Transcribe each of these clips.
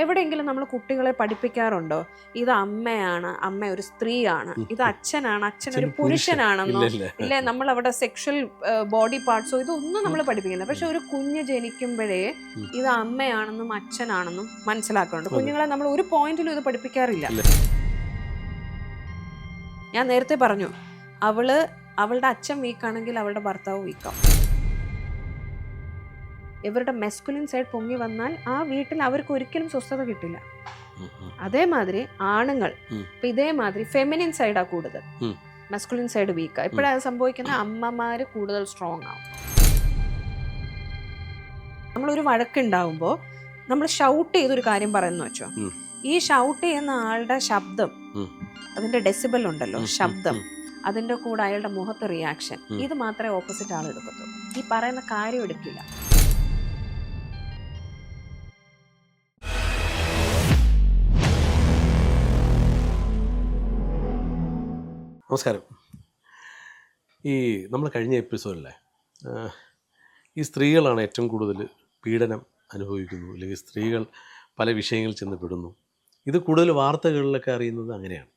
എവിടെയെങ്കിലും നമ്മൾ കുട്ടികളെ പഠിപ്പിക്കാറുണ്ടോ? ഇത് അമ്മയാണ് അമ്മ ഒരു സ്ത്രീയാണ് ഇത് അച്ഛനാണ് അച്ഛൻ ഒരു പുരുഷനാണെന്നോ? ഇല്ല? നമ്മൾ അവിടെ സെക്ഷൽ ബോഡി പാർട്സോ ഇതൊന്നും നമ്മൾ പഠിപ്പിക്കുന്നില്ല. പക്ഷെ ഒരു കുഞ്ഞ് ജനിക്കുമ്പോഴേ ഇത് അമ്മയാണെന്നും അച്ഛനാണെന്നും മനസ്സിലാക്കുന്നുണ്ട്. കുഞ്ഞുങ്ങളെ നമ്മൾ ഒരു പോയിന്റിലും ഇത് പഠിപ്പിക്കാറില്ല. ഞാൻ നേരത്തെ പറഞ്ഞു അവൾ അവളുടെ അച്ഛൻ വീക്കാണെങ്കിൽ അവളുടെ ഭർത്താവ് വീക്കാവും ഇവരുടെ മെസ്കുലിൻ സൈഡ് പൊങ്ങി വന്നാൽ ആ വീട്ടിൽ അവർക്ക് ഒരിക്കലും സ്വസ്ഥത കിട്ടില്ല. അതേമാതിരി ആണുങ്ങൾ. ഇപ്പൊ ഇതേമാതിരി ഫെമിനിൻ സൈഡാ കൂടുതൽ. മെസ്കുലിൻ സൈഡ് വീക്കാ ഇപ്പോഴത് സംഭവിക്കുന്ന അമ്മമാര് കൂടുതൽ സ്ട്രോങ് ആവും. നമ്മളൊരു വഴക്കുണ്ടാവുമ്പോൾ നമ്മൾ ഷൗട്ട് ചെയ്തൊരു കാര്യം പറയുന്നു വെച്ചോ? ഈ ഷൗട്ട് ചെയ്യുന്ന ആളുടെ ശബ്ദം അതിന്റെ ഡെസിബൽ ഉണ്ടല്ലോ ശബ്ദം. അതിന്റെ കൂടെ അയാളുടെ മുഖത്ത് റിയാക്ഷൻ ഇത് മാത്രമേ ഓപ്പോസിറ്റ് ആൾ എടുക്കത്തുള്ളൂ. ഈ പറയുന്ന കാര്യം എടുക്കില്ല. നമസ്കാരം. ഈ നമ്മൾ കഴിഞ്ഞ എപ്പിസോഡിലെ ഈ സ്ത്രീകളാണ് ഏറ്റവും കൂടുതൽ പീഡനം അനുഭവിക്കുന്നു അല്ലെങ്കിൽ സ്ത്രീകൾ പല വിഷയങ്ങളിൽ ചെന്ന് പെടുന്നു. ഇത് കൂടുതൽ വാർത്തകളിലൊക്കെ അറിയുന്നത് അങ്ങനെയാണ്.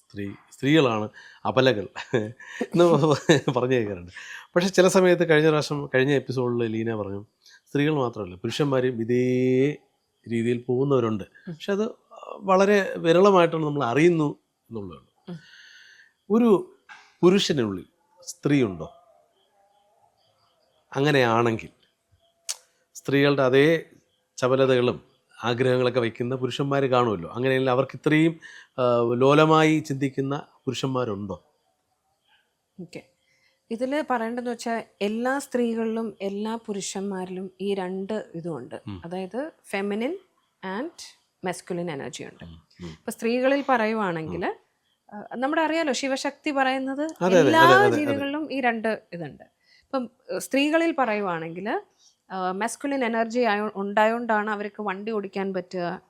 സ്ത്രീ സ്ത്രീകളാണ് അപലകൾ എന്ന് പറഞ്ഞു കേൾക്കാറുണ്ട് പക്ഷേ ചില സമയത്ത് കഴിഞ്ഞ പ്രാവശ്യം കഴിഞ്ഞ എപ്പിസോഡിൽ ലീന പറഞ്ഞു സ്ത്രീകൾ മാത്രമല്ല പുരുഷന്മാരും ഇതേ രീതിയിൽ പോകുന്നവരുണ്ട്. പക്ഷെ അത് വളരെ വിരളമായിട്ടാണ് നമ്മൾ അറിയുന്നു എന്നുള്ളതാണ്. ഒരു പുരുഷനുള്ളിൽ സ്ത്രീയുണ്ടോ? അങ്ങനെയാണെങ്കിൽ സ്ത്രീകളുടെ അതേ ചപലതകളും ആഗ്രഹങ്ങളൊക്കെ വയ്ക്കുന്ന പുരുഷന്മാർ കാണുമല്ലോ. അങ്ങനെയാണെങ്കിൽ അവർക്ക് ഇത്രയും ലോലമായി ചിന്തിക്കുന്ന പുരുഷന്മാരുണ്ടോ? ഓക്കെ. ഇതിൽ പറയേണ്ടതെന്ന് വെച്ചാൽ എല്ലാ സ്ത്രീകളിലും എല്ലാ പുരുഷന്മാരിലും ഈ രണ്ട് ഇതുമുണ്ട് അതായത് ഫെമിനിൻ ആൻഡ് മെസ്കുലിൻ എനർജി ഉണ്ട്. ഇപ്പം സ്ത്രീകളിൽ പറയുവാണെങ്കിൽ നമ്മുടെ അറിയാലോ ശിവശക്തി പറയുന്നത് എല്ലാ. ജീവികളിലും ഈ രണ്ട് ഇതുണ്ട്. ഇപ്പം സ്ത്രീകളിൽ പറയുവാണെങ്കിൽ മെസ്കുലിൻ എനർജി ആയോ ഉണ്ടായോണ്ടാണ് അവർക്ക് വണ്ടി ഓടിക്കാൻ പറ്റുക.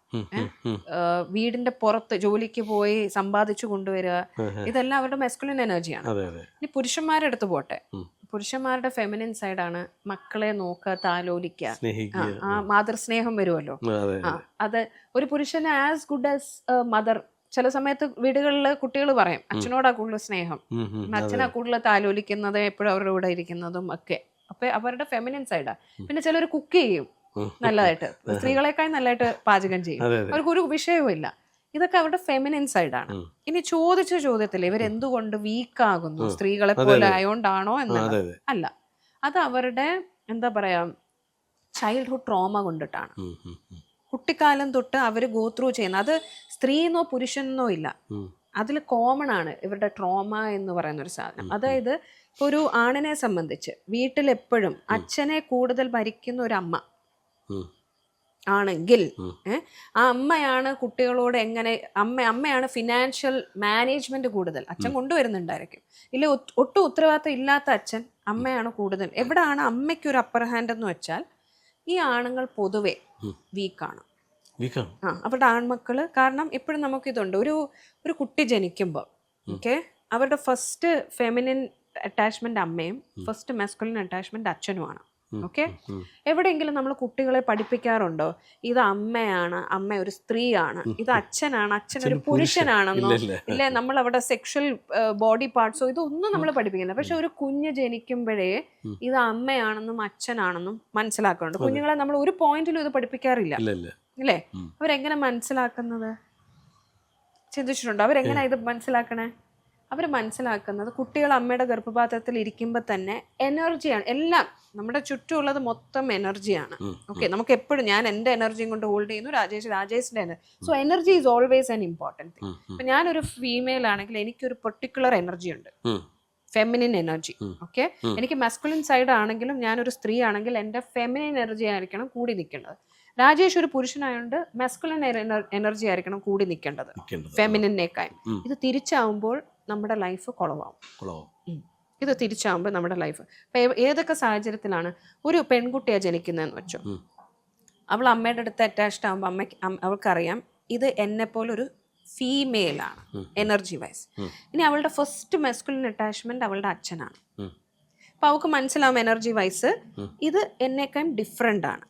വീടിന്റെ പുറത്ത് ജോലിക്ക് പോയി സമ്പാദിച്ചു കൊണ്ടുവരിക. ഇതെല്ലാം അവരുടെ മെസ്കുലിൻ എനർജിയാണ് ഇനി പുരുഷന്മാരുടെ അടുത്ത് പോട്ടെ. പുരുഷന്മാരുടെ ഫെമിനിൻ സൈഡാണ് മക്കളെ നോക്കുക താലോലിക്കുക. ആ, മാതൃസ്നേഹം വരുമല്ലോ. അത് ഒരു പുരുഷന് ആസ് ഗുഡ് ആസ് മദർ ചില സമയത്ത് വീടുകളിൽ കുട്ടികൾ പറയും അച്ഛനോടാ കൂടുതൽ സ്നേഹം. അച്ഛനാ കൂടുതൽ താലോലിക്കുന്നത് എപ്പോഴും അവരുടെ കൂടെ ഇരിക്കുന്നതും ഒക്കെ. അപ്പൊ അവരുടെ ഫെമിനിൻ സൈഡാ പിന്നെ ചിലർ കുക്ക് ചെയ്യും നല്ലതായിട്ട്. സ്ത്രീകളെക്കാൾ നല്ലതായിട്ട് പാചകം ചെയ്യും. അവർക്ക് ഒരു വിഷയവും ഇല്ല. ഇതൊക്കെ അവരുടെ ഫെമിനിൻ സൈഡാണ്. ഇനി ചോദിച്ച ചോദ്യത്തിൽ ഇവർ എന്തുകൊണ്ട് വീക്ക് ആകുന്നു? സ്ത്രീകളെ പോലെ. ആയോണ്ടാണോ അതെ അല്ല. അത് അവരുടെ എന്താ പറയാ ചൈൽഡ്ഹുഡ് ട്രോമ കൊണ്ടിട്ടാണ്. കുട്ടിക്കാലം തൊട്ട് അവർ ഗോത്രൂ ചെയ്യുന്ന അത് സ്ത്രീയെന്നോ പുരുഷനെന്നോ ഇല്ല. അതിൽ കോമൺ ആണ് ഇവരുടെ ട്രോമ എന്ന് പറയുന്ന ഒരു സാധനം അതായത് ഇപ്പോൾ ഒരു ആണിനെ സംബന്ധിച്ച് വീട്ടിൽ എപ്പോഴും അച്ഛനെ കൂടുതൽ ഭരിക്കുന്ന ഒരു അമ്മ ആണെങ്കിൽ ആ അമ്മയാണ് കുട്ടികളോട് എങ്ങനെ അമ്മ അമ്മയാണ് ഫിനാൻഷ്യൽ മാനേജ്മെന്റ് കൂടുതൽ. അച്ഛൻ കൊണ്ടുവരുന്നുണ്ടായിരിക്കും. ഇല്ല ഒട്ടും ഉത്തരവാദിത്തം ഇല്ലാത്ത അച്ഛൻ അമ്മയാണ് കൂടുതൽ. എവിടെയാണ് അമ്മയ്ക്ക് ഒരു അപ്പർ ഹാൻഡ് എന്ന് വെച്ചാൽ ഈ ആണുങ്ങൾ പൊതുവെ. വീക്കാണ്. ആ അവരുടെ ആൺമക്കൾ കാരണം ഇപ്പോഴും നമുക്കിതുണ്ട്. ഒരു ഒരു കുട്ടി ജനിക്കുമ്പോൾ ഓക്കെ അവരുടെ ഫസ്റ്റ് ഫെമിനിൻ അറ്റാച്ച്മെന്റ് അമ്മയും ഫസ്റ്റ് മെസ്കുലിൻ അറ്റാച്ച്മെന്റ് അച്ഛനുമാണ്. ഓക്കെ. എവിടെയെങ്കിലും നമ്മൾ കുട്ടികളെ പഠിപ്പിക്കാറുണ്ടോ? ഇത് അമ്മയാണ് അമ്മ ഒരു സ്ത്രീയാണ് ഇത് അച്ഛനാണ് അച്ഛൻ ഒരു. പുരുഷനാണെന്നോ? ഇല്ല നമ്മൾ അവിടെ സെക്ഷൽ ബോഡി പാർട്സോ ഇതൊന്നും നമ്മൾ പഠിപ്പിക്കുന്നില്ല. പക്ഷെ ഒരു കുഞ്ഞ് ജനിക്കുമ്പോഴേ ഇത് അമ്മയാണെന്നും അച്ഛനാണെന്നും മനസ്സിലാക്കുന്നുണ്ട്. കുഞ്ഞുങ്ങളെ നമ്മൾ ഒരു പോയിന്റിലും ഇത് പഠിപ്പിക്കാറില്ല. ഇല്ല അല്ലേ. അവരെങ്ങനെ മനസ്സിലാക്കുന്നത്? ചിന്തിച്ചിട്ടുണ്ടോ? അവരെങ്ങനെ ഇത് മനസ്സിലാക്കണേ? അവർ മനസ്സിലാക്കുന്നത് കുട്ടികൾ അമ്മയുടെ ഗർഭപാത്രത്തിൽ ഇരിക്കുമ്പോൾ തന്നെ എനർജിയാണ് എല്ലാം നമ്മുടെ ചുറ്റുമുള്ളത് മൊത്തം എനർജിയാണ് ഓക്കെ നമുക്ക് എപ്പോഴും ഞാൻ എന്റെ എനർജിയും കൊണ്ട് ഹോൾഡ് ചെയ്യുന്നു രാജേഷ് രാജേഷിന്റെ energy so energy is always an important thing ഇപ്പം ഞാനൊരു ഫീമെയിൽ ആണെങ്കിൽ എനിക്കൊരു പെർട്ടിക്കുലർ എനർജി ഉണ്ട്. Feminine energy. ഓക്കെ എനിക്ക് മസ്കുലിൻ സൈഡ് ആണെങ്കിലും ഞാനൊരു സ്ത്രീ ആണെങ്കിൽ എന്റെ ഫെമിനിൻ എനർജി ആയിരിക്കണം കൂടി നിൽക്കേണ്ടത്. രാജേഷ് ഒരു പുരുഷനായതുകൊണ്ട് മസ്കുലിൻ എനർജി ആയിരിക്കണം കൂടി നിൽക്കേണ്ടത്. ഫെമിനിനേക്കായും ഇത് തിരിച്ചാവുമ്പോൾ നമ്മുടെ ലൈഫ് കുളവാകും. ഇത് തിരിച്ചാവുമ്പോൾ നമ്മുടെ ലൈഫ് ഇപ്പം ഏതൊക്കെ സാഹചര്യത്തിലാണ് ഒരു പെൺകുട്ടിയാണ് ജനിക്കുന്നതെന്ന് വെച്ചോ. അവൾ അമ്മയുടെ അടുത്ത് അറ്റാച്ച്ഡ് ആകുമ്പോൾ അമ്മയ്ക്ക് അവൾക്കറിയാം ഇത് എന്നെ പോലെ ഒരു ഫീമെയിൽ ആണ് എനർജി വൈസ് ഇനി അവളുടെ ഫസ്റ്റ് മെസ്കുലിൻ അറ്റാച്ച്മെന്റ് അവളുടെ അച്ഛനാണ്. അപ്പൊ അവൾക്ക് മനസ്സിലാവും എനർജി വൈസ് ഇത് എന്നേക്കാൾ ഡിഫറെന്റ് ആണ്.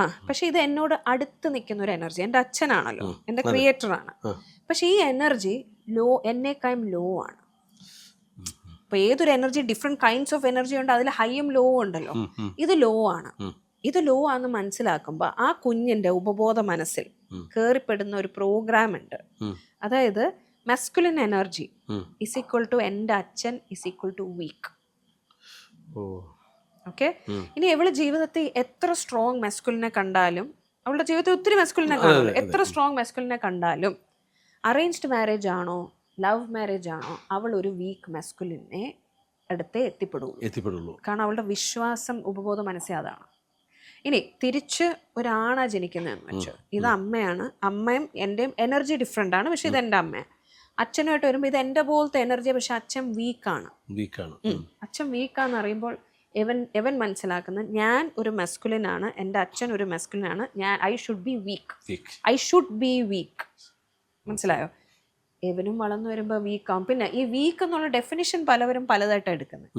ആ പക്ഷെ ഇത് എന്നോട് അടുത്ത് നിൽക്കുന്ന ഒരു എനർജി എന്റെ അച്ഛനാണല്ലോ എന്റെ ക്രിയേറ്റർ ആണ്. പക്ഷെ ഈ എനർജി ലോ എന്നേക്കായും ലോ ആണ്. ഇപ്പൊ ഏതൊരു energy different kinds of energy ഉണ്ട് അതിൽ ഹൈയും ലോ ഉണ്ടല്ലോ. ഇത് ലോ ആണ്. ഇത് ലോ ആണെന്ന് മനസ്സിലാക്കുമ്പോൾ ആ കുഞ്ഞിന്റെ ഉപബോധ മനസ്സിൽ. കയറിപ്പെടുന്ന ഒരു പ്രോഗ്രാം ഉണ്ട്. അതായത് masculine energy. Is equal to എന്റെ അച്ഛൻ is equal to weak okay ഇനി എവൾ ജീവിതത്തിൽ എത്ര സ്ട്രോങ് മെസ്കുലിനെ കണ്ടാലും അവളുടെ ജീവിതത്തിൽ ഒത്തിരി മെസ്കുലിനെ കാണുമല്ലോ എത്ര സ്ട്രോങ് മെസ്കുലിനെ കണ്ടാലും അറേഞ്ച്ഡ് മാരേജ് ആണോ? ലവ് മാരേജ് ആണോ? അവൾ ഒരു വീക്ക് മെസ്കുലിനെ അടുത്തേ എത്തിപ്പെടുള്ളൂ. എത്തിപ്പെടുള്ളൂ. കാരണം അവളുടെ വിശ്വാസം ഉപബോധ മനസ്സേ അതാണ്. ഇനി തിരിച്ച് ഒരാണാ ജനിക്കുന്നതെന്ന് വെച്ചു. ഇത് അമ്മയാണ്. അമ്മയും എന്റെയും എനർജി ഡിഫറെന്റ് ആണ്. പക്ഷെ ഇത് എന്റെ അമ്മയാണ് അച്ഛനുമായിട്ട് വരുമ്പോൾ ഇത് എന്റെ പോലത്തെ എനർജി പക്ഷെ അച്ഛൻ വീക്കാണ് വീക്കാണ് അച്ഛൻ വീക്കാന്ന് അറിയുമ്പോൾ എവൻ എവൻ മനസ്സിലാക്കുന്നത് ഞാൻ ഒരു മെസ്കുലിനാണ് എന്റെ അച്ഛൻ ഒരു മെസ്കുലിനാണ് ഞാൻ I should be weak I should be weak മനസ്സിലായോ? എവനും വളർന്നു വരുമ്പോൾ വീക്കാവും പിന്നെ ഈ വീക്ക് എന്നുള്ള ഡെഫിനിഷൻ പലവരും പലതായിട്ടാണ് എടുക്കുന്നത്.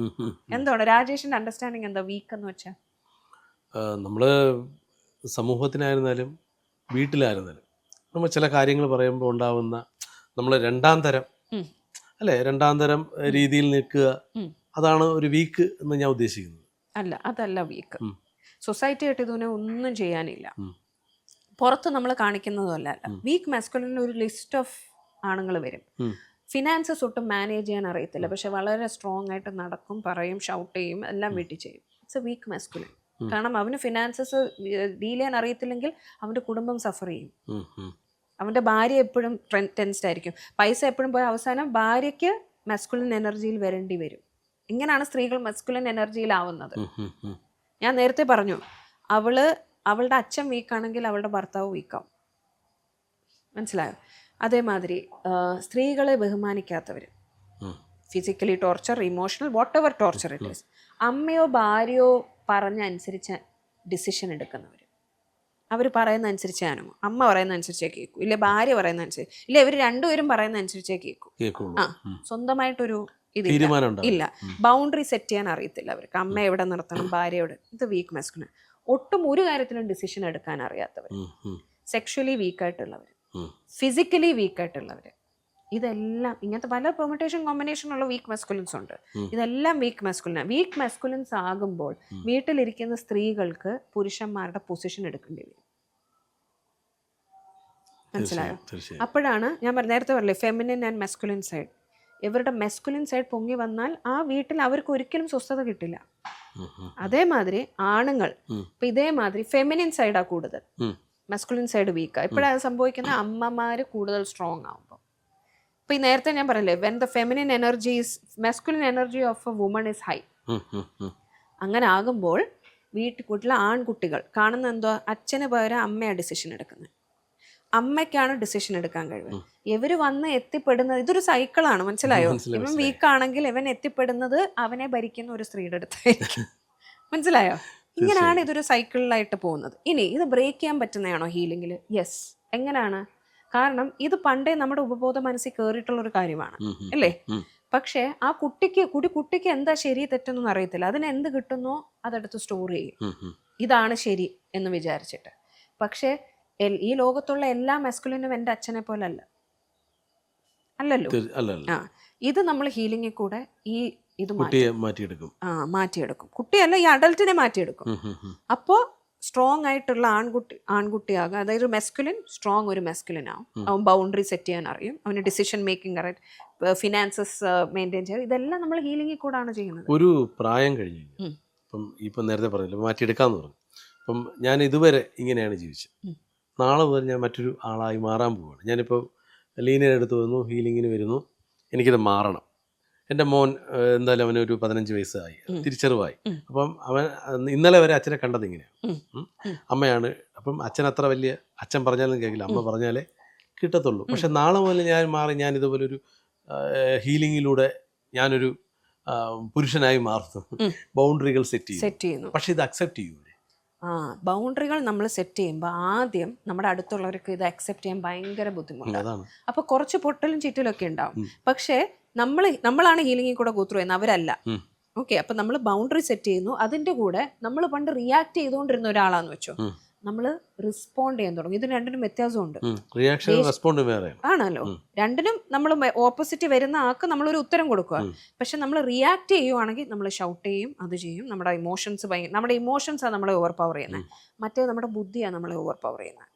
എന്താണ് രാജേഷിന്റെ അണ്ടർസ്റ്റാൻഡിങ് എന്താ? വീക്ക് എന്ന് വെച്ചാൽ നമ്മൾ സമൂഹത്തിനായിരുന്നാലും വീട്ടിലായിരുന്നാലും നമ്മൾ ചില കാര്യങ്ങൾ പറയുമ്പോൾ ഉണ്ടാവുന്ന നമ്മൾ രണ്ടാം തരം അല്ലെ? രണ്ടാം തരം രീതിയിൽ നിൽക്കുക അതാണ് ഒരു വീക്ക് എന്ന് ഞാൻ ഉദ്ദേശിക്കുന്നത്. അല്ല അതല്ല വീക്ക് സൊസൈറ്റി ആയിട്ട് ഇതിനെ ഒന്നും ചെയ്യാനില്ല. പുറത്ത് നമ്മൾ കാണിക്കുന്നതല്ല. വീക്ക് മാസ്കുലിന് ഒരു ലിസ്റ്റ് ഓഫ് ആണുങ്ങൾ വരും. ഫിനാൻസസ് ഒട്ടും മാനേജ് ചെയ്യാൻ അറിയത്തില്ല. പക്ഷെ വളരെ സ്ട്രോങ് ആയിട്ട് നടക്കും പറയും ഷൗട്ട് ചെയ്യും എല്ലാം വീട്ടിൽ ചെയ്യും. ഇറ്റ്സ് എ വീക്ക് മാസ്കുലിൻ കാരണം അവന് ഫിനാൻസസ് ഡീൽ ചെയ്യാൻ അറിയത്തില്ലെങ്കിൽ അവന്റെ കുടുംബം സഫർ ചെയ്യും. അവന്റെ ഭാര്യ എപ്പോഴും ടെൻസ്ഡ് ആയിരിക്കും. പൈസ എപ്പോഴും പോയ അവസാനം ഭാര്യയ്ക്ക് മാസ്കുലിൻ എനർജിയിൽ വരേണ്ടി വരും. ഇങ്ങനെയാണ് സ്ത്രീകൾ മസ്കുലിൻ എനർജിയിലാവുന്നത്. ഞാൻ നേരത്തെ പറഞ്ഞു അവൾ അവളുടെ അച്ഛൻ വീക്കാണെങ്കിൽ അവളുടെ ഭർത്താവ് വീക്കാവും മനസ്സിലായോ? അതേമാതിരി സ്ത്രീകളെ ബഹുമാനിക്കാത്തവർ physically torture emotional whatever torture it is അമ്മയോ ഭാര്യയോ പറഞ്ഞ അനുസരിച്ച് ഡിസിഷൻ എടുക്കുന്നവർ അവർ പറയുന്ന അനുസരിച്ച് ഞാനും. അമ്മ പറയുന്ന അനുസരിച്ചേ കേൾക്കൂ ഇല്ല ഭാര്യ പറയുന്ന അനുസരിച്ച്. ഇല്ല ഇവർ രണ്ടുപേരും പറയുന്ന അനുസരിച്ചേ കേൾക്കൂ ആ സ്വന്തമായിട്ടൊരു ഇതില്ല. ഇല്ല. ബൗണ്ടറി സെറ്റ് ചെയ്യാൻ അറിയത്തില്ല അവർക്ക്. അമ്മ എവിടെ നിർത്തണം ഭാര്യ എവിടെ? ഇത് വീക്ക് മെസ്കുലിൻ ഒട്ടും ഒരു കാര്യത്തിലും ഡിസിഷൻ എടുക്കാൻ അറിയാത്തവർ സെക്ഷലി വീക്കായിട്ടുള്ളവർ. ഫിസിക്കലി വീക്കായിട്ടുള്ളവർ ഇതെല്ലാം ഇങ്ങനത്തെ പല പെർമിറ്റേഷൻ കോമ്പിനേഷൻ ഉള്ള വീക്ക് മെസ്കുലിൻസ് ഉണ്ട്. ഇതെല്ലാം വീക്ക് മെസ്കുലിനാണ് വീക്ക് മെസ്കുലിൻസ് ആകുമ്പോൾ വീട്ടിലിരിക്കുന്ന സ്ത്രീകൾക്ക് പുരുഷന്മാരുടെ പൊസിഷൻ എടുക്കേണ്ടി വരും. മനസ്സിലായോ? അപ്പോഴാണ് ഞാൻ നേരത്തെ പറഞ്ഞില്ലേ ഫെമിനിൻ ആൻഡ് മെസ്കുലിൻ സൈഡ് ഇവരുടെ മെസ്കുലിൻ സൈഡ് പൊങ്ങി വന്നാൽ ആ വീട്ടിൽ അവർക്ക് ഒരിക്കലും സ്വസ്ഥത കിട്ടില്ല. അതേമാതിരി ആണുങ്ങൾ. ഇപ്പൊ ഇതേമാതിരി ഫെമിനിൻ സൈഡാ കൂടുതൽ. മെസ്കുലിൻ സൈഡ് വീക്കാ ഇപ്പോഴാണ് സംഭവിക്കുന്ന അമ്മമാര് കൂടുതൽ സ്ട്രോങ് ആവുമ്പോൾ ഇപ്പൊ ഈ നേരത്തെ ഞാൻ പറഞ്ഞില്ലേ when the feminine energy is masculine energy of a woman is high. അങ്ങനെ ആകുമ്പോൾ വീട്ടിൽ കൂട്ടിലെ ആൺകുട്ടികൾ കാണുന്ന എന്തോ അച്ഛന് പകരം അമ്മയാണ് ഡിസിഷൻ എടുക്കുന്നത്. അമ്മയ്ക്കാണ് ഡിസിഷൻ എടുക്കാൻ കഴിവ്. ഇവർ വന്ന് എത്തിപ്പെടുന്നത് ഇതൊരു സൈക്കിളാണ് മനസ്സിലായോ? ഇവൻ വീക്കാണെങ്കിൽ ഇവൻ എത്തിപ്പെടുന്നത് അവനെ ഭരിക്കുന്ന ഒരു സ്ത്രീയുടെ അടുത്തായിരിക്കും. മനസ്സിലായോ? ഇങ്ങനെയാണ് ഇതൊരു സൈക്കിളിലായിട്ട് പോകുന്നത്. ഇനി ഇത് ബ്രേക്ക് ചെയ്യാൻ പറ്റുന്നതാണോ ഹീലിംഗിൽ യെസ് എങ്ങനെയാണ്? കാരണം ഇത് പണ്ടേ നമ്മുടെ ഉപബോധ മനസ്സിൽ കയറിയിട്ടുള്ള ഒരു കാര്യമാണ്. അല്ലേ. പക്ഷേ ആ കുട്ടിക്ക് കുടി കുട്ടിക്ക് എന്താ ശരി തെറ്റെന്നൊന്നും അറിയത്തില്ല. അതിന് എന്ത് കിട്ടുന്നോ അതെടുത്ത് സ്റ്റോർ ചെയ്യും. ഇതാണ് ശരി എന്ന് വിചാരിച്ചിട്ട്. പക്ഷേ ഈ ലോകത്തുള്ള എല്ലാ മെസ്കുലിനും എന്റെ അച്ഛനെ പോലെ അല്ല അല്ലല്ലോ? അല്ല അല്ല ആ ഇത് നമ്മൾ ഹീലിംഗിൽ കൂടെ ഈ ഇത് മാറ്റിയെടുക്കും. ആ മാറ്റിയെടുക്കും. കുട്ടിയല്ല ഈ അഡൽറ്റിനെ മാറ്റിയെടുക്കും. അപ്പോൾ സ്ട്രോങ് ആയിട്ടുള്ള ആൺകുട്ടി ആൺകുട്ടിയാകും. അതായത് ഒരു മെസ്കുലിൻ സ്ട്രോങ് ഒരു മെസ്കുലിൻ ആവും. അവൻ ബൗണ്ടറി സെറ്റ് ചെയ്യാൻ അറിയും. അവന് ഡിസിഷൻ മേക്കിംഗ് അറിയാം ഫിനാൻസസ് മെയിന്റെയിൻ ചെയ്യാം ഇതെല്ലാം നമ്മൾ ഹീലിംഗിൽ ആണ് ചെയ്യുന്നത്. ഒരു പ്രായം കഴിഞ്ഞു. ഇപ്പം ഇപ്പം നേരത്തെ പറഞ്ഞില്ല മാറ്റിയെടുക്കാന്ന് പറഞ്ഞു. അപ്പം ഞാൻ ഇതുവരെ ഇങ്ങനെയാണ് ജീവിച്ചത്. നാളെ മുതൽ ഞാൻ മറ്റൊരു ആളായി മാറാൻ പോവുകയാണ് ഞാനിപ്പോൾ ലീനിയർ എടുത്ത് വന്നു ഹീലിങ്ങിന് വരുന്നു. എനിക്കിത് മാറണം. എന്റെ മോൻ എന്തായാലും അവനൊരു പതിനഞ്ച് വയസ്സായി. തിരിച്ചറിവായി. അപ്പം അവൻ ഇന്നലെ വരെ അച്ഛനെ കണ്ടത് ഇങ്ങനെയാണ്. അമ്മയാണ്. അപ്പം അച്ഛൻ അത്ര വലിയ അച്ഛൻ പറഞ്ഞാലും കേൾക്കില്ല. അമ്മ പറഞ്ഞാലേ കിട്ടത്തുള്ളൂ. പക്ഷെ നാളെ മുതൽ ഞാൻ മാറി ഞാൻ ഇതുപോലൊരു ഹീലിങ്ങിലൂടെ ഞാനൊരു പുരുഷനായി മാറുന്നു. ബൗണ്ടറികൾ സെറ്റ് ചെയ്യും ചെയ്യുന്നു. പക്ഷെ ഇത് അക്സെപ്റ്റ് ചെയ്യൂലേ ആ ബൗണ്ടറികൾ നമ്മൾ സെറ്റ് ചെയ്യുമ്പോൾ ആദ്യം നമ്മുടെ അടുത്തുള്ളവർക്ക് ഇത് അക്സെപ്റ്റ് ചെയ്യാൻ ഭയങ്കര ബുദ്ധിമുട്ടാണ്. അപ്പോൾ കുറച്ച് പൊട്ടലും ചീറ്റലും ഒക്കെ ഉണ്ടാവും. പക്ഷെ നമ്മൾ നമ്മളാണ് ഹീലിംഗിൽ കൂടെ കൂത്തു ചെയ്യുന്നത് അവരല്ല. ഓക്കെ അപ്പൊ നമ്മൾ ബൗണ്ടറി സെറ്റ് ചെയ്യുന്നു. അതിന്റെ കൂടെ നമ്മൾ പണ്ട് റിയാക്ട് ചെയ്തുകൊണ്ടിരുന്ന ഒരാളാന്ന് വെച്ചോ. നമ്മൾ റെസ്പോണ്ട് ചെയ്യാൻ തുടങ്ങും. ഇതിന് രണ്ടിനും വ്യത്യാസമുണ്ട്. റിയാക്ഷൻ റെസ്പോണ്ട് ആണല്ലോ. രണ്ടിനും നമ്മൾ ഓപ്പോസിറ്റ് വരുന്ന ആൾക്ക് നമ്മളൊരു ഉത്തരം കൊടുക്കുക. പക്ഷെ നമ്മൾ റിയാക്ട് ചെയ്യുവാണെങ്കിൽ നമ്മൾ ഷൗട്ട് ചെയ്യും അത് ചെയ്യും. നമ്മുടെ ഇമോഷൻസ് ഭയങ്കര നമ്മുടെ ഇമോഷൻസാണ് നമ്മളെ ഓവർ പവർ ചെയ്യുന്നത് മറ്റേ നമ്മുടെ ബുദ്ധിയാണ് നമ്മളെ ഓവർ പവർ ചെയ്യുന്നത്.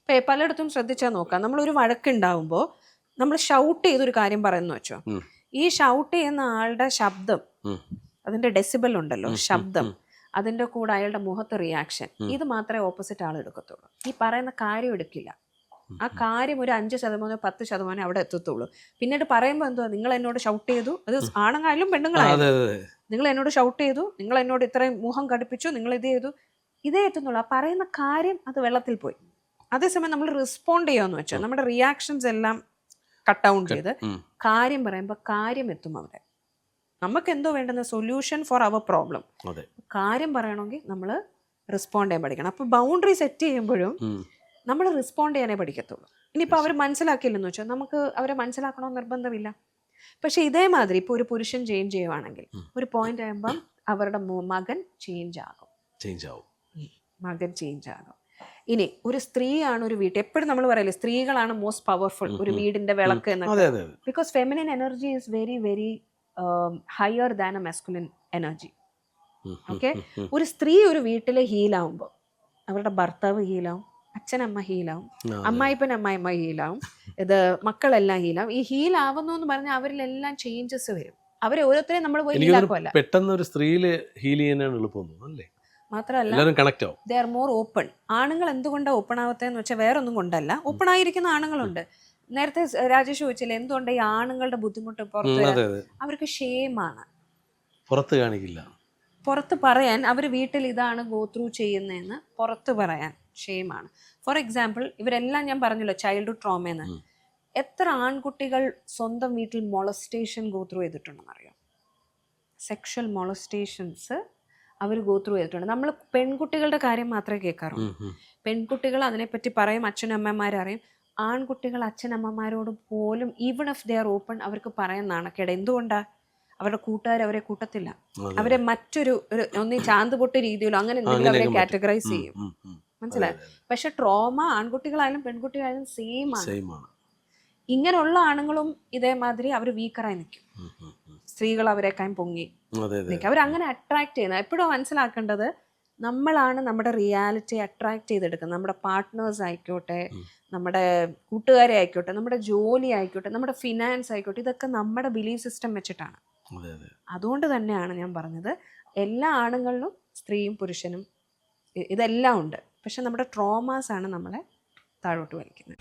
ഇപ്പൊ പലയിടത്തും ശ്രദ്ധിച്ചാൽ നോക്കാം. നമ്മളൊരു വഴക്കുണ്ടാവുമ്പോൾ നമ്മൾ ഷൗട്ട് ചെയ്തൊരു കാര്യം പറയുന്നു വെച്ചോ. ഈ ഷൗട്ട് ചെയ്യുന്ന ആളുടെ ശബ്ദം അതിന്റെ ഡെസിബൽ ഉണ്ടല്ലോ. ശബ്ദം. അതിന്റെ കൂടെ അയാളുടെ മുഖത്ത് റിയാക്ഷൻ ഇത് മാത്രമേ ഓപ്പോസിറ്റ് ആൾ എടുക്കത്തുള്ളൂ. ഈ പറയുന്ന കാര്യം എടുക്കില്ല. ആ കാര്യം ഒരു അഞ്ച് ശതമാനം പത്ത് ശതമാനം അവിടെ എത്തത്തുള്ളൂ. പിന്നീട് പറയുമ്പോൾ എന്തുവാ? നിങ്ങൾ എന്നോട് ഷൗട്ട് ചെയ്തു. അത് ആണുങ്ങളായാലും പെണ്ണുങ്ങളാണ് പെണ്ണുങ്ങളായാലും നിങ്ങൾ എന്നോട് ഷൗട്ട് ചെയ്തു. നിങ്ങൾ എന്നോട് ഇത്രയും മുഖം കടുപ്പിച്ചു. നിങ്ങൾ ഇത് ചെയ്തു. ഇതേ എത്തുന്നുള്ളൂ. ആ പറയുന്ന കാര്യം അത് വെള്ളത്തിൽ പോയി. അതേസമയം നമ്മൾ റെസ്പോണ്ട് ചെയ്യാന്ന് വെച്ചാൽ നമ്മുടെ റിയാക്ഷൻസ് എല്ലാം കട്ട് ഔട്ട് ചെയ്ത് കാര്യം പറയുമ്പോൾ കാര്യം എത്തും അവിടെ നമുക്ക് എന്തോ വേണ്ടുന്ന സൊല്യൂഷൻ ഫോർ അവർ പ്രോബ്ലം കാര്യം പറയണമെങ്കിൽ നമ്മൾ റെസ്പോണ്ട് ചെയ്യാൻ പഠിക്കണം. അപ്പോൾ ബൗണ്ടറി സെറ്റ് ചെയ്യുമ്പോഴും നമ്മൾ റെസ്പോണ്ട് ചെയ്യാനേ പഠിക്കത്തുള്ളൂ. ഇനിയിപ്പോൾ അവർ മനസ്സിലാക്കിയില്ലെന്ന് വെച്ചാൽ നമുക്ക് അവരെ മനസ്സിലാക്കണമെന്ന് നിർബന്ധമില്ല. പക്ഷേ ഇതേമാതിരി ഇപ്പോൾ ഒരു പുരുഷൻ ചേഞ്ച് ചെയ്യുവാണെങ്കിൽ ഒരു പോയിന്റ് ആകുമ്പം അവരുടെ മകൻ ചേഞ്ച് ആകും. ചേഞ്ച് ആകും മകൻ ചേഞ്ച് ആകും. ഇനി ഒരു സ്ത്രീയാണ് ഒരു വീട്ടിൽ എപ്പോഴും നമ്മൾ പറയില്ലേ സ്ത്രീകളാണ് മോസ്റ്റ് പവർഫുൾ ഒരു വീടിന്റെ വിളക്ക് എന്നൊക്കെ. Because feminine energy is very very higher than a masculine energy okay. ഒരു സ്ത്രീ ഒരു വീട്ടിൽ ഹീലാവുമ്പോൾ അവരുടെ ഭർത്താവ് ഹീലാവും അച്ഛനമ്മ ഹീലാവും അമ്മായിപ്പൻ അമ്മായിമ്മ ഹീലാവും ഇത് മക്കളെല്ലാം ഹീലാവും. ഈ ഹീലാവുന്നു എന്ന് പറഞ്ഞാൽ അവരിലെല്ലാം ചേഞ്ചസ് വരും. അവരെ ഓരോരുത്തരെയും നമ്മൾ പോയി ഹീലാക്കുമല്ല പെട്ടെന്ന് ഒരു സ്ത്രീയിൽ ഹീൽ ചെയ്യാനാണ് എളുപ്പം അല്ലേ? മാത്രമല്ല ദേ ആർ മോർ ഓപ്പൺ ആണുങ്ങൾ എന്തുകൊണ്ടാണ് ഓപ്പൺ ആവത്തേന്ന് വെച്ചാൽ വേറെ ഒന്നും കൊണ്ടല്ല. ഓപ്പൺ ആയിരിക്കുന്ന ആണുങ്ങളുണ്ട്. നേരത്തെ രാജേഷ് ചോദിച്ചില്ലേ എന്തുകൊണ്ട് ഈ ആണുങ്ങളുടെ ബുദ്ധിമുട്ട് പുറത്ത് അവർക്ക് ഷെയ്മാണ് പുറത്ത് കാണിക്കില്ല. പുറത്ത് പറയാൻ അവർ വീട്ടിൽ ഇതാണ് ഗോ ത്രൂ ചെയ്യുന്നതെന്ന് പുറത്ത് പറയാൻ ഷെയിമാണ് ഫോർ എക്സാമ്പിൾ ഇവരെല്ലാം ഞാൻ പറഞ്ഞല്ലോ ചൈൽഡ്ഹുഡ് ട്രോമ എന്ന്. എത്ര ആൺകുട്ടികൾ സ്വന്തം വീട്ടിൽ മൊളസ്റ്റേഷൻ ഗോ ത്രൂ ചെയ്തിട്ടുണ്ടെന്ന് അറിയാം സെക്ഷൽ മൊളസ്റ്റേഷൻസ് അവർ ഗോ ത്രൂ ചെയ്തിട്ടുണ്ട്. നമ്മൾ പെൺകുട്ടികളുടെ കാര്യം മാത്രമേ കേൾക്കാറുള്ളൂ. പെൺകുട്ടികൾ അതിനെപ്പറ്റി പറയും അച്ഛനമ്മമാരറിയും ആൺകുട്ടികൾ അച്ഛനമ്മമാരോട് പോലും even if they are open അവർക്ക് പറയാൻ നാണക്കേട്. എന്തുകൊണ്ടാ? അവരുടെ കൂട്ടുകാർ അവരെ കൂട്ടത്തില്ല. അവരെ മറ്റൊരു ഒരു ഒന്നീ ചാന്ത് പൊട്ട് രീതിയിലോ അങ്ങനെ എന്തെങ്കിലും അവരെ കാറ്റഗറൈസ് ചെയ്യും. മനസ്സിലായി? പക്ഷെ ട്രോമ ആൺകുട്ടികളായാലും പെൺകുട്ടികളായാലും സെയിം ആണ്. ഇങ്ങനെയുള്ള ആണുങ്ങളും ഇതേമാതിരി അവർ വീക്കറായി നിൽക്കും. സ്ത്രീകൾ അവരെക്കായും പൊങ്ങി അതെ അങ്ങനെ നിൽക്കും. അവരങ്ങനെ അട്രാക്ട് ചെയ്യുന്ന എപ്പോഴും മനസ്സിലാക്കേണ്ടത്? നമ്മളാണ് നമ്മുടെ റിയാലിറ്റി അട്രാക്ട് ചെയ്തെടുക്കുന്നത്. നമ്മുടെ പാർട്ട്നേഴ്സ് ആയിക്കോട്ടെ നമ്മുടെ കൂട്ടുകാരെ ആയിക്കോട്ടെ നമ്മുടെ ജോലി ആയിക്കോട്ടെ നമ്മുടെ ഫിനാൻസ് ആയിക്കോട്ടെ ഇതൊക്കെ നമ്മുടെ ബിലീഫ് സിസ്റ്റം വെച്ചിട്ടാണ്. അതുകൊണ്ട് തന്നെയാണ് ഞാൻ പറഞ്ഞത്. എല്ലാ ആണുങ്ങളിലും സ്ത്രീയും പുരുഷനും ഇതെല്ലാം ഉണ്ട്. പക്ഷെ നമ്മുടെ ട്രോമാസ് ആണ് നമ്മളെ താഴോട്ട് വലിക്കുന്നത്.